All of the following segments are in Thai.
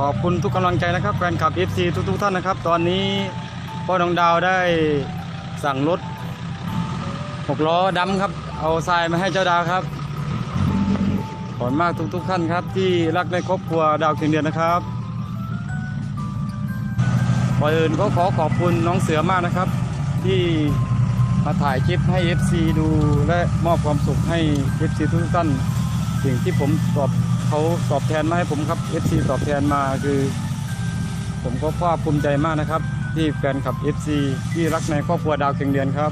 ขอบคุณทุกกำลังใจนะครับแฟนคลับ FC ทุกๆท่านนะครับ ตอนนี้พ่อน้องดาวได้สั่งรถหกล้อดำครับ เอาทรายมาให้เจ้าดาวครับขอบคุณมากทุกๆท่านครับ ที่รักในครอบครัวดาวเคียงเดือนนะครับก่อนอื่นก็ขอขอบคุณน้องเสือมากนะครับ ที่มาถ่ายคลิปให้ FC ดูและมอบความสุขให้ FC ทุกๆท่านสิ่งที่ผมตอบ เขาตอบแทนมาให้ผมครับ FC ตอบแทนมาคือ ผมก็ภาคภูมิใจมากนะครับ ที่แฟนคลับ FC ที่รักในครอบครัวดาวเคียงเดือนครับ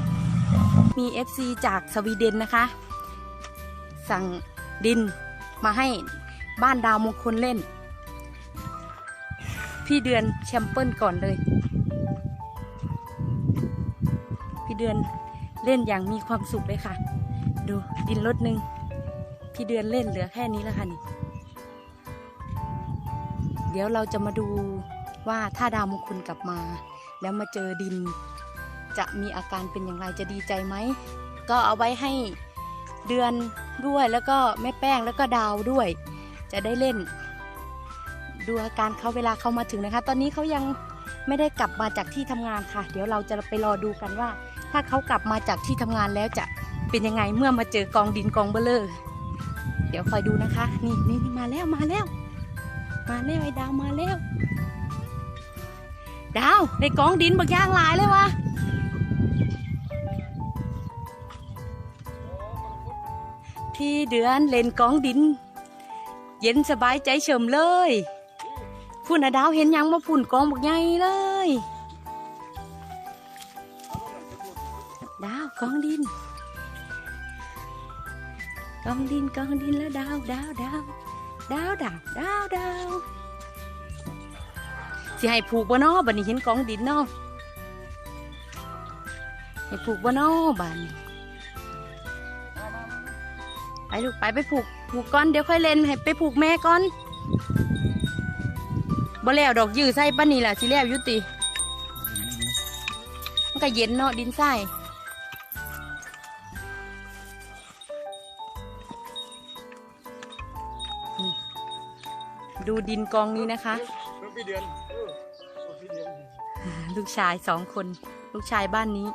มี FC จากสวีเดนนะคะ สั่งดินมาให้บ้านดาวมงคลเล่น พี่เดือนแชมเปิลก่อนเลย พี่เดือนเล่นอย่างมีความสุขเลยค่ะ ดูดินรถหนึ่งพี่เดือนเล่นเหลือแค่นี้แล้วค่ะนี่ เดี๋ยวเราจะมาดูว่าถ้าดาวมงคลกลับมา แล้วมาเจอดิน จะมีอาการเป็นอย่างไรจะดีใจไหม ก็เอาไว้ให้เดือนด้วยแล้วก็แม่แป้งแล้วก็ดาวด้วย จะได้เล่น ดูอาการเขาเวลาเขามาถึงนะคะ ตอนนี้เขายังไม่ได้กลับมาจากที่ทำงานค่ะ เดี๋ยวเราจะไปรอดูกันว่า ถ้าเขากลับมาจากที่ทำงานแล้วจะเป็นยังไงเมื่อมาเจอกองดินกองเบลเลอร์เดี๋ยวคอยดูนะคะ นี่นี่มาแล้วมาแล้ว มาแล้วไอ้ดาวมาแล้ว ดาวในกองดินบักย่างหลายเลยวะพี่เดือนเล่นกองดิน เย็นสบายใจเฉิมเลยพุ่นอะดาวเห็นยังมาพุ่นกองบักใหญ่เลยดาวกองดิน กองดินกองดินแล้วดาวดาวดาว ดาวดาวดาวดาวสิให้ผูกบ่นอบัดนี้เห็นกองดินเนาะให้ผูกบ่นอบัดนี้ไปลูกไปไปผูกผูกก่อนเดี๋ยวค่อยเล่นให้ไปผูกแม่ก่อนบ่แล้วดอกยื้อใส่ป้านนี่แหละสิแล้วยุติมันก็เย็นเนาะดินทร ดูดินกองนี้นะคะพี่เดือนพี่เดือนลูกชายสองคน ลูกชายบ้านนี้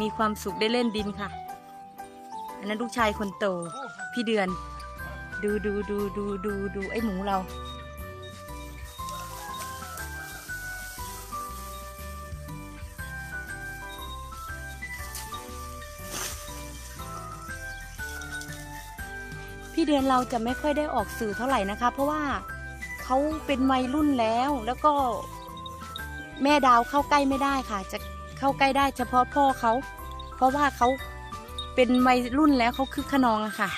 มีความสุขได้เล่นดินค่ะ อันนั้นลูกชายคนโต พี่เดือน ดูดูดูดูดูดูไอ้หมูเรา พี่เดือนเราจะไม่ค่อยได้ออกสื่อเท่าไหร่นะคะ เพราะว่า เขาเป็นวัยรุ่นแล้วแล้วก็แม่ดาวเข้าใกล้ไม่ได้ค่ะ จะเข้าใกล้ได้เฉพาะพ่อเขา เพราะว่าเขาเป็นวัยรุ่นแล้วเขาคึกขนองอะค่ะ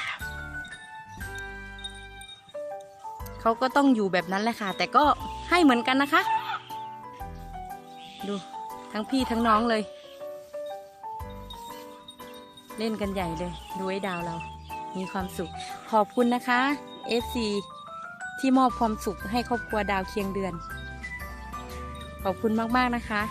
เขาก็ต้องอยู่แบบนั้นแหละค่ะ แต่ก็ให้เหมือนกันนะคะ ดูทั้งพี่ทั้งน้องเลย เล่นกันใหญ่เลย ดูไอ้ดาวเรา มีความสุข ขอบคุณนะคะ FC ที่มอบความสุขให้ครอบครัวดาวเคียงเดือน ขอบคุณมาก ๆ นะคะ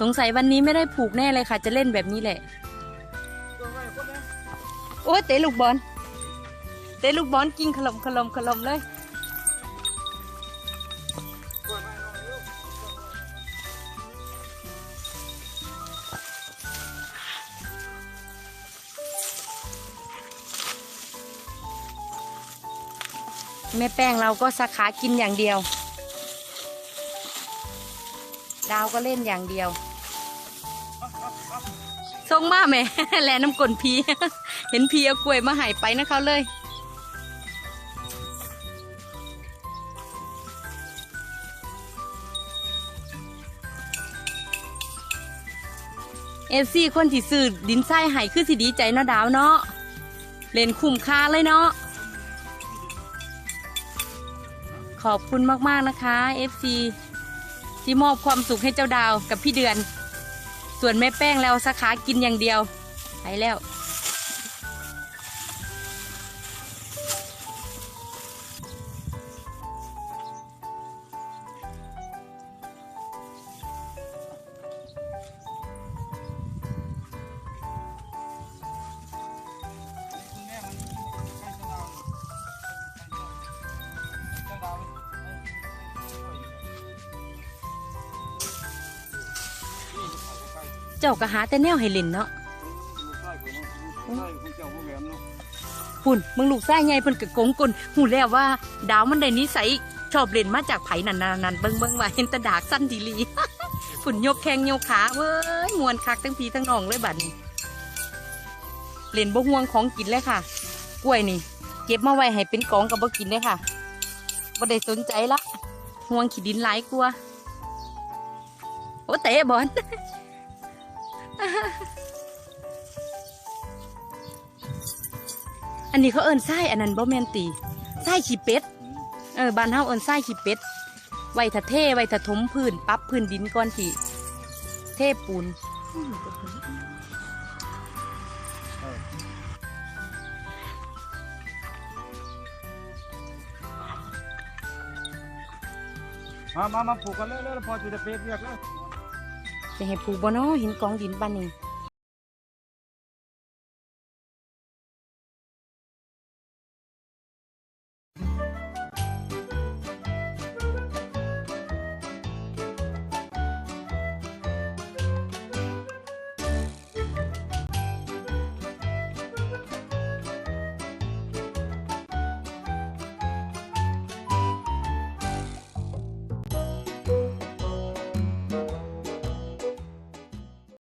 สงสัยวันนี้ไม่ได้ผูกแน่เลยค่ะ จะเล่นแบบนี้แหละ โอ้ยเตะลูกบอล เตะลูกบอลกินขลมขลมขลมเลย แม่แป้งเราก็สาขากินอย่างเดียว ดาวก็เล่นอย่างเดียวทรงมากแม่แลน้ำกลนพี เห็นพีเอากล้วยมาหายไปนะเขาเลยเอฟซีคนที่ซื้อดินไส้ไห้คือสิดีใจเนาะดาวเนาะเล่นคุ้มค่าเลยเนาะ ขอบคุณมากๆนะคะ FC ที่มอบความสุขให้เจ้าดาวกับพี่เดือน ส่วนแม่แป้งแล้วสาขากินอย่างเดียวไปแล้ว เจ้าก็หาแต่แนวให้เล่นเนาะลูกชายผมเนาะลูกชายของเจ้าพ่อแหวนเนาะหุ่นมึงลูกไส้ไงเพิ่นก็โกงกลหูแล้วว่า ดาวมันได้นิสัยชอบเล่นมาจากไผนันนันๆๆเบิ่งเบิ่งว่าเห็นแตะดากสั้นดีหลีฝุ่นยกแข้งยกขาเว้ยมวนคักทั้งพีทั้งน้องเลยบัดนี้เล่นบ่ห่วงของกินเลยค่ะ กล้วยนี่ เก็บมาไว้ให้เป็นกองกับบ่กินเลยค่ะบ่ได้สนใจละห่วงขี้ดินหลายกลัวาโอ้เตะบอล อันนี้เขาเอินไส้อันนั้นบ่แมนตีไส้ขี้เป็ด เออบ้านเฮาเอินไส้ขี้เป็ด ไว้ถ้าเทไว้ถ้าถมพื้นปั๊บพื้นดินก่อนที่เทปูนมามามาผูกกันเลยเลยพอจะเปียกเรียกเลย จะให้ปลูกบ่เนาะเห็นกองดินบ้านนี้